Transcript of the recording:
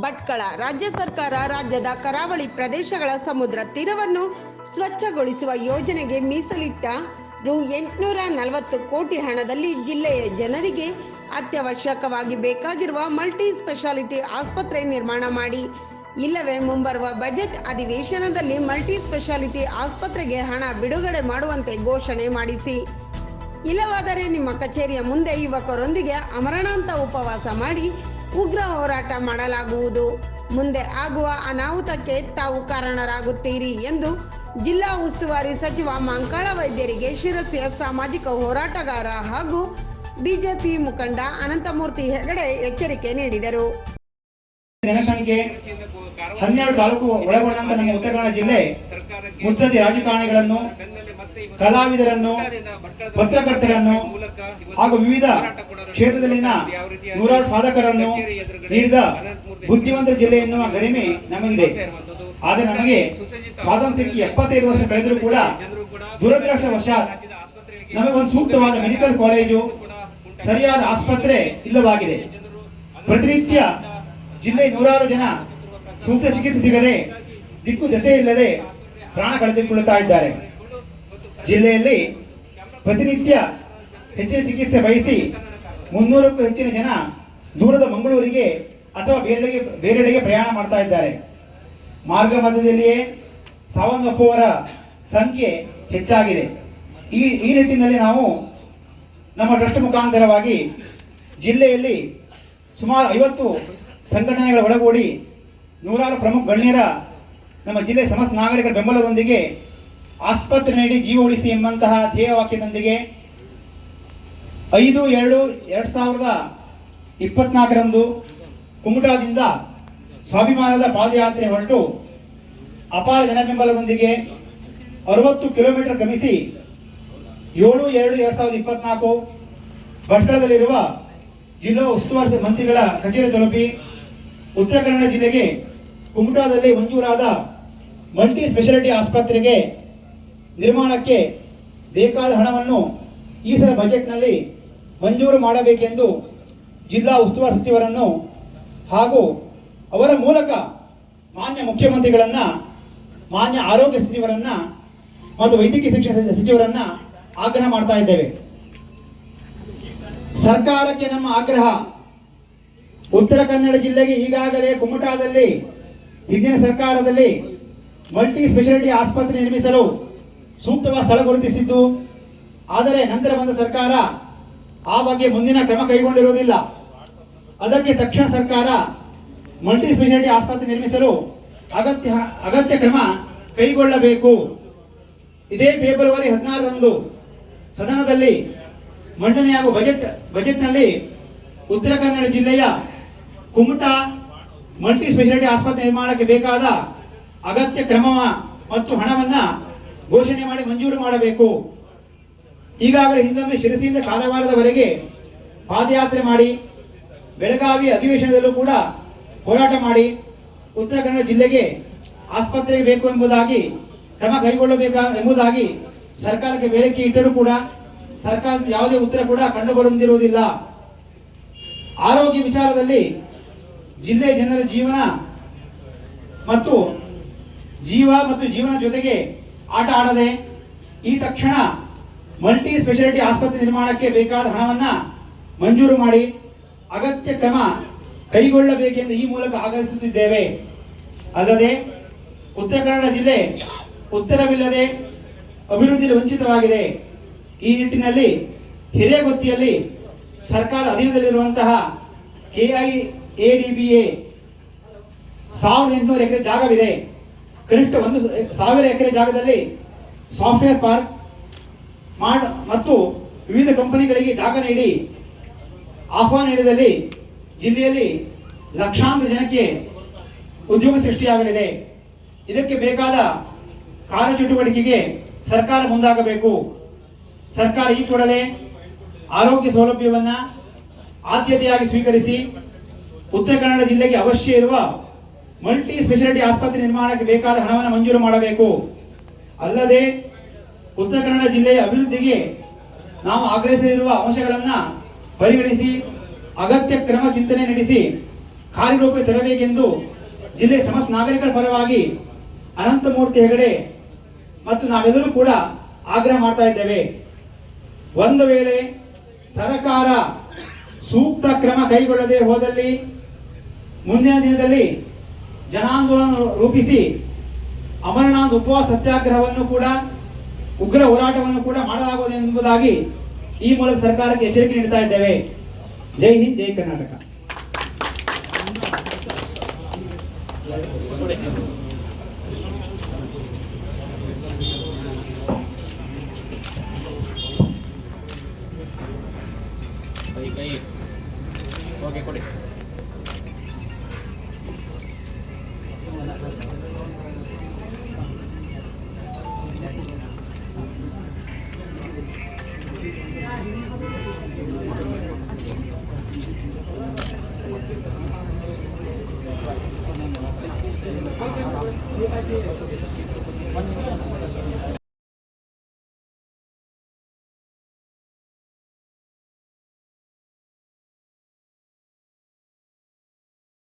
ಭಟ್ಕಳ. ರಾಜ್ಯ ಸರ್ಕಾರ ರಾಜ್ಯದ ಕರಾವಳಿ ಪ್ರದೇಶಗಳ ಸಮುದ್ರ ತೀರವನ್ನು ಸ್ವಚ್ಛಗೊಳಿಸುವ ಯೋಜನೆಗೆ ಮೀಸಲಿಟ್ಟ ರು ಎಂಟುನೂರ ನಲವತ್ತು ಕೋಟಿ ಹಣದಲ್ಲಿ ಜಿಲ್ಲೆಯ ಜನರಿಗೆ ಅತ್ಯವಶ್ಯಕವಾಗಿ ಬೇಕಾಗಿರುವ ಮಲ್ಟಿ ಸ್ಪೆಷಾಲಿಟಿ ಆಸ್ಪತ್ರೆ ನಿರ್ಮಾಣ ಮಾಡಿ. ಇಲ್ಲವೇ ಮುಂಬರುವ ಬಜೆಟ್ ಅಧಿವೇಶನದಲ್ಲಿ ಮಲ್ಟಿ ಸ್ಪೆಷಾಲಿಟಿ ಆಸ್ಪತ್ರೆಗೆ ಹಣ ಬಿಡುಗಡೆ ಮಾಡುವಂತೆ ಘೋಷಣೆ ಮಾಡಿಸಿ. ಇಲ್ಲವಾದರೆ ನಿಮ್ಮ ಕಚೇರಿಯ ಮುಂದೆ ಯುವಕರೊಂದಿಗೆ ಅಮರಣಾಂತ ಉಪವಾಸ ಮಾಡಿ ಉಗ್ರ ಹೋರಾಟ ಮಾಡಲಾಗುವುದು. ಮುಂದೆ ಆಗುವ ಅನಾಹುತಕ್ಕೆ ತಾವು ಕಾರಣರಾಗುತ್ತೀರಿ ಎಂದು ಜಿಲ್ಲಾ ಉಸ್ತುವಾರಿ ಸಚಿವ ಮಂಕಾಳ ವೈದ್ಯರಿಗೆ ಶಿರಸಿಯ ಸಾಮಾಜಿಕ ಹೋರಾಟಗಾರ ಹಾಗೂ ಬಿಜೆಪಿ ಮುಖಂಡ ಅನಂತಮೂರ್ತಿ ಹೆಗಡೆ ಎಚ್ಚರಿಕೆ ನೀಡಿದರು. ಜನಸಂಖ್ಯೆ ಹನ್ನೆರಡು ತಾಲೂಕು ಒಳಗೊಂಡಂತ ನಮ್ಮ ಉತ್ತರ ಕನ್ನಡ ಜಿಲ್ಲೆ ಮುತ್ಸದಿ ರಾಜಕಾರಣಿಗಳನ್ನು, ಕಲಾವಿದರನ್ನು, ಪತ್ರಕರ್ತರನ್ನು ಹಾಗೂ ವಿವಿಧ ಕ್ಷೇತ್ರದಲ್ಲಿನ ನೂರಾರು ಸಾಧಕರನ್ನು ನೀಡಿದ ಬುದ್ಧಿವಂತ ಜಿಲ್ಲೆ ಎನ್ನುವ ಗರಿಮೆ ನಮಗಿದೆ. ಆದರೆ ನಮಗೆ ಸ್ವಾತಂತ್ರ್ಯಕ್ಕೆ ಎಪ್ಪತ್ತೈದು ವರ್ಷ ಕಳೆದರೂ ಕೂಡ ದುರದೃಷ್ಟವಶಾತ್ ನಮಗೆ ಒಂದು ಸೂಕ್ತವಾದ ಮೆಡಿಕಲ್ ಕಾಲೇಜು, ಸರಿಯಾದ ಆಸ್ಪತ್ರೆ ಇಲ್ಲವಾಗಿದೆ. ಪ್ರತಿನಿತ್ಯ ಜಿಲ್ಲೆ ನೂರಾರು ಜನ ಸೂಕ್ತ ಚಿಕಿತ್ಸೆ ಸಿಗದೆ ದಿಕ್ಕು ದೆಸೆ ಇಲ್ಲದೆ ಪ್ರಾಣ ಕಳೆದುಕೊಳ್ಳುತ್ತಾ ಇದ್ದಾರೆ. ಜಿಲ್ಲೆಯಲ್ಲಿ ಪ್ರತಿನಿತ್ಯ ಹೆಚ್ಚಿನ ಚಿಕಿತ್ಸೆ ಬಯಸಿ ಮುನ್ನೂರಕ್ಕೂ ಹೆಚ್ಚಿನ ಜನ ದೂರದ ಮಂಗಳೂರಿಗೆ ಅಥವಾ ಬೇರೆಡೆಗೆ ಬೇರೆಡೆಗೆ ಪ್ರಯಾಣ ಮಾಡ್ತಾ ಇದ್ದಾರೆ. ಮಾರ್ಗ ಮಧ್ಯದಲ್ಲಿಯೇ ಸಾವನ್ನಪ್ಪುವವರ ಸಂಖ್ಯೆ ಹೆಚ್ಚಾಗಿದೆ. ಈ ಈ ನಿಟ್ಟಿನಲ್ಲಿ ನಾವು ನಮ್ಮ ಟ್ರಸ್ಟ್ ಮುಖಾಂತರವಾಗಿ ಜಿಲ್ಲೆಯಲ್ಲಿ ಸುಮಾರು ಐವತ್ತು ಸಂಘಟನೆಗಳ ಒಳಗೂಡಿ ನೂರಾರು ಪ್ರಮುಖ ಗಣ್ಯರ ನಮ್ಮ ಜಿಲ್ಲೆ ಸಮಸ್ತ ನಾಗರಿಕರ ಬೆಂಬಲದೊಂದಿಗೆ ಆಸ್ಪತ್ರೆ ನೀಡಿ ಜೀವ ಉಳಿಸಿ ಎಂಬಂತಹ ಧ್ಯೇಯವಾಕ್ಯದೊಂದಿಗೆ ಐದು, ಎರಡು ಎರಡು ಸಾವಿರದ ಇಪ್ಪತ್ನಾಲ್ಕರಂದು ಕುಮಟಾದಿಂದ ಸ್ವಾಭಿಮಾನದ ಪಾದಯಾತ್ರೆ ಹೊರಟು ಅಪಾರ ಜನಬೆಂಬಲದೊಂದಿಗೆ ಅರವತ್ತು ಕಿಲೋಮೀಟರ್ ಕ್ರಮಿಸಿ ಏಳು, ಎರಡು ಎರಡು ಸಾವಿರದ ಇಪ್ಪತ್ನಾಲ್ಕು ಭಟ್ಕಳದಲ್ಲಿರುವ ಜಿಲ್ಲಾ ಉಸ್ತುವಾರಿ ಮಂತ್ರಿಗಳ ಕಚೇರಿ ತಲುಪಿ ಉತ್ತರ ಕನ್ನಡ ಜಿಲ್ಲೆಗೆ ಕುಮಟಾದಲ್ಲಿ ಮಂಜೂರಾದ ಮಲ್ಟಿ ಸ್ಪೆಷಾಲಿಟಿ ಆಸ್ಪತ್ರೆಗೆ ನಿರ್ಮಾಣಕ್ಕೆ ಬೇಕಾದ ಹಣವನ್ನು ಈ ಸಲ ಬಜೆಟ್ನಲ್ಲಿ ಮಂಜೂರು ಮಾಡಬೇಕೆಂದು ಜಿಲ್ಲಾ ಉಸ್ತುವಾರಿ ಸಚಿವರನ್ನು ಹಾಗೂ ಅವರ ಮೂಲಕ ಮಾನ್ಯ ಮುಖ್ಯಮಂತ್ರಿಗಳನ್ನು, ಮಾನ್ಯ ಆರೋಗ್ಯ ಸಚಿವರನ್ನು ಮತ್ತು ವೈದ್ಯಕೀಯ ಶಿಕ್ಷಣ ಸಚಿವರನ್ನು ಆಗ್ರಹ ಮಾಡ್ತಾ ಇದ್ದೇವೆ. ಸರ್ಕಾರಕ್ಕೆ ನಮ್ಮ ಆಗ್ರಹ ಉತ್ತರ ಕನ್ನಡ ಜಿಲ್ಲೆಗೆ ಈಗಾಗಲೇ ಕುಮಟಾದಲ್ಲಿ, ಹಿಂದಿನ ಸರ್ಕಾರದಲ್ಲಿ ಮಲ್ಟಿ ಸ್ಪೆಷಾಲಿಟಿ ಆಸ್ಪತ್ರೆ ನಿರ್ಮಿಸಲು ಸೂಕ್ತವಾದ ಸ್ಥಳ ಗುರುತಿಸಿದ್ದು, ಆದರೆ ನಂತರ ಬಂದ ಸರ್ಕಾರ ಆ ಬಗ್ಗೆ ಮುಂದಿನ ಕ್ರಮ ಕೈಗೊಂಡಿರುವುದಿಲ್ಲ. ಅದಕ್ಕೆ ತಕ್ಷಣ ಸರ್ಕಾರ ಮಲ್ಟಿ ಸ್ಪೆಷಾಲಿಟಿ ಆಸ್ಪತ್ರೆ ನಿರ್ಮಿಸಲು ಅಗತ್ಯ ಅಗತ್ಯ ಕ್ರಮ ಕೈಗೊಳ್ಳಬೇಕು. ಇದೇ ಫೆಬ್ರವರಿ ಹದಿನಾರರಂದು ಸದನದಲ್ಲಿ ಮಂಡನೆಯಾಗುವ ಬಜೆಟ್, ಬಜೆಟ್ನಲ್ಲಿ ಉತ್ತರ ಕನ್ನಡ ಜಿಲ್ಲೆಯ ಕುಮಟಾ ಮಲ್ಟಿ ಸ್ಪೆಷಾಲಿಟಿ ಆಸ್ಪತ್ರೆ ನಿರ್ಮಾಣಕ್ಕೆ ಬೇಕಾದ ಅಗತ್ಯ ಕ್ರಮ ಮತ್ತು ಹಣವನ್ನ ಘೋಷಣೆ ಮಾಡಿ ಮಂಜೂರು ಮಾಡಬೇಕು. ಈಗಾಗಲೇ ಹಿಂದೊಮ್ಮೆ ಶಿರಸಿಯಿಂದ ಕಾರವಾರದವರೆಗೆ ಪಾದಯಾತ್ರೆ ಮಾಡಿ, ಬೆಳಗಾವಿ ಅಧಿವೇಶನದಲ್ಲೂ ಕೂಡ ಹೋರಾಟ ಮಾಡಿ, ಉತ್ತರ ಕನ್ನಡ ಜಿಲ್ಲೆಗೆ ಆಸ್ಪತ್ರೆಗೆ ಬೇಕು ಎಂಬುದಾಗಿ, ಕ್ರಮ ಕೈಗೊಳ್ಳಬೇಕಾ ಎಂಬುದಾಗಿ ಸರ್ಕಾರಕ್ಕೆ ಬೇಡಿಕೆ ಇಟ್ಟರೂ ಕೂಡ ಸರ್ಕಾರದ ಯಾವುದೇ ಉತ್ತರ ಕೂಡ ಕಂಡುಬರುತ್ತಿರುವುದಿಲ್ಲ ಆರೋಗ್ಯ ವಿಚಾರದಲ್ಲಿ ಜಿಲ್ಲೆ ಜನರ ಜೀವನ ಮತ್ತು ಜೀವ ಮತ್ತು ಜೀವನ ಜೊತೆಗೆ ಆಟ ಆಡದೆ ಈ ತಕ್ಷಣ ಮಲ್ಟಿ ಸ್ಪೆಷಾಲಿಟಿ ಆಸ್ಪತ್ರೆ ನಿರ್ಮಾಣಕ್ಕೆ ಬೇಕಾದ ಹಣವನ್ನು ಮಂಜೂರು ಮಾಡಿ ಅಗತ್ಯ ಕ್ರಮ ಕೈಗೊಳ್ಳಬೇಕೆಂದು ಈ ಮೂಲಕ ಆಗ್ರಹಿಸುತ್ತಿದ್ದೇವೆ. ಅಲ್ಲದೆ ಉತ್ತರ ಕನ್ನಡ ಜಿಲ್ಲೆ ಉತ್ತರವಿಲ್ಲದೆ ಅಭಿವೃದ್ಧಿಯಲ್ಲಿ ವಂಚಿತವಾಗಿದೆ. ಈ ನಿಟ್ಟಿನಲ್ಲಿ ಹಿರೇಗೊತ್ತಿಯಲ್ಲಿ ಸರ್ಕಾರ ಅಧೀನದಲ್ಲಿರುವಂತಹ ಕೆಐ ಎಡಿಬಿಎ ಸಾವಿರದ ಎಂಟುನೂರು ಎಕರೆ ಜಾಗವಿದೆ. ಕನಿಷ್ಠ ಒಂದು ಸಾವಿರ ಎಕರೆ ಜಾಗದಲ್ಲಿ ಸಾಫ್ಟ್ವೇರ್ ಪಾರ್ಕ್ ಮಾಡ, ಮತ್ತು ವಿವಿಧ ಕಂಪನಿಗಳಿಗೆ ಜಾಗ ನೀಡಿ ಆಹ್ವಾನ ನೀಡಿದಲ್ಲಿ ಜಿಲ್ಲೆಯಲ್ಲಿ ಲಕ್ಷಾಂತರ ಜನಕ್ಕೆ ಉದ್ಯೋಗ ಸೃಷ್ಟಿಯಾಗಲಿದೆ. ಇದಕ್ಕೆ ಬೇಕಾದ ಕಾರ್ಯಚಟುವಟಿಕೆಗೆ ಸರ್ಕಾರ ಮುಂದಾಗಬೇಕು. ಸರ್ಕಾರ ಈ ಕೂಡಲೇ ಆರೋಗ್ಯ ಸೌಲಭ್ಯವನ್ನು ಆದ್ಯತೆಯಾಗಿ ಸ್ವೀಕರಿಸಿ ಉತ್ತರ ಕನ್ನಡ ಜಿಲ್ಲೆಗೆ ಅವಶ್ಯ ಇರುವ ಮಲ್ಟಿ ಸ್ಪೆಷಾಲಿಟಿ ಆಸ್ಪತ್ರೆ ನಿರ್ಮಾಣಕ್ಕೆ ಬೇಕಾದ ಹಣವನ್ನು ಮಂಜೂರು ಮಾಡಬೇಕು. ಅಲ್ಲದೆ ಉತ್ತರ ಕನ್ನಡ ಜಿಲ್ಲೆಯ ಅಭಿವೃದ್ಧಿಗೆ ನಾವು ಆಗ್ರಹಿಸಲಿರುವ ಅಂಶಗಳನ್ನು ಪರಿಗಣಿಸಿ, ಅಗತ್ಯ ಕ್ರಮ ಚಿಂತನೆ ನಡೆಸಿ, ಕಾರ್ಯರೂಪ ತರಬೇಕೆಂದು ಜಿಲ್ಲೆ ಸಮಸ್ತ ನಾಗರಿಕರ ಪರವಾಗಿ ಅನಂತಮೂರ್ತಿ ಹೆಗಡೆ ಮತ್ತು ನಾವೆಲ್ಲರೂ ಕೂಡ ಆಗ್ರಹ ಮಾಡ್ತಾ ಇದ್ದೇವೆ. ಒಂದು ವೇಳೆ ಸರ್ಕಾರ ಸೂಕ್ತ ಕ್ರಮ ಕೈಗೊಳ್ಳದೆ ಹೋದಲ್ಲಿ ಮುಂದಿನ ದಿನದಲ್ಲಿ ಜನಾಂದೋಲನ ರೂಪಿಸಿ ಅಮರನಾಥ್ ಉಪವಾಸ ಸತ್ಯಾಗ್ರಹವನ್ನು ಕೂಡ, ಉಗ್ರ ಹೋರಾಟವನ್ನು ಕೂಡ ಮಾಡಲಾಗುವುದು ಎಂಬುದಾಗಿ ಈ ಮೂಲಕ ಸರ್ಕಾರಕ್ಕೆ ಎಚ್ಚರಿಕೆ ನೀಡ್ತಾ ಇದ್ದೇವೆ. ಜೈ ಹಿಂದ್, ಜೈ ಕರ್ನಾಟಕ. ಓಕೆ ಕೊಡಿ. 毎日のようなものです。